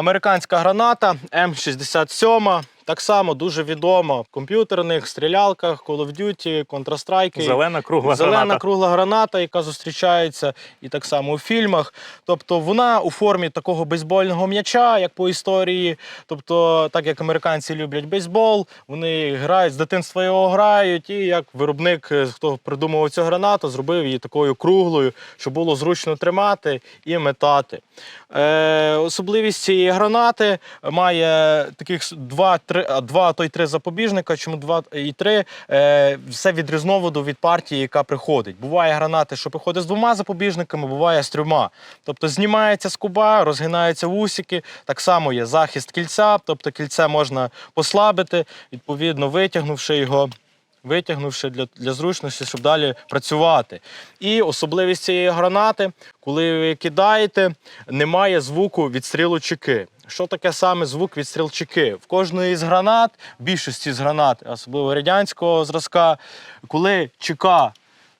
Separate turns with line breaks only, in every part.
Американська граната М67. Так само дуже відома в комп'ютерних стрілялках, Call of Duty, Counter-Strike.
Зелена кругла
Зелена
граната.
кругла граната, яка зустрічається і так само у фільмах. Тобто вона у формі такого бейсбольного м'яча, як по історії. Тобто, так як американці люблять бейсбол, вони грають з дитинства його грають. І як виробник, е, хто придумував цю гранату, зробив її такою круглою, щоб було зручно тримати і метати. Е, особливість цієї гранати має таких с- два, три, два, а то й три запобіжника. Чому два і три? Е, все від різновиду від партії, яка приходить. Буває гранати, що приходить з двома запобіжниками, буває з трьома. Тобто знімається скуба, розгинаються вусики. Так само є захист кільця, тобто кільце можна послабити, відповідно витягнувши його. Витягнувши для, для зручності, щоб далі працювати. І особливість цієї гранати, коли ви кидаєте, немає звуку відстрілу чеки. Що таке саме звук відстріл чеки? В кожної з гранат, в більшості з гранат, особливо радянського зразка, коли чека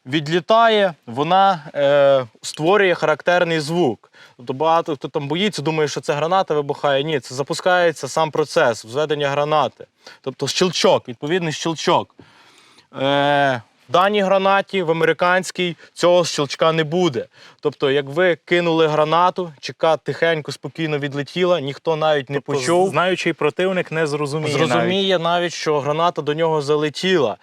відлітає, вона е, створює характерний звук. Тобто багато хто там боїться, думає, що це граната вибухає. Ні, це запускається сам процес взведення гранати. Тобто щелчок, відповідний щелчок. Е, в даній гранаті, в американській, цього щелчка не буде. Тобто, як ви кинули гранату, чека тихенько, спокійно відлетіла, ніхто навіть не почув.
Знаючий противник не зрозуміє. навіть.
Зрозуміє навіть, що граната до нього залетіла.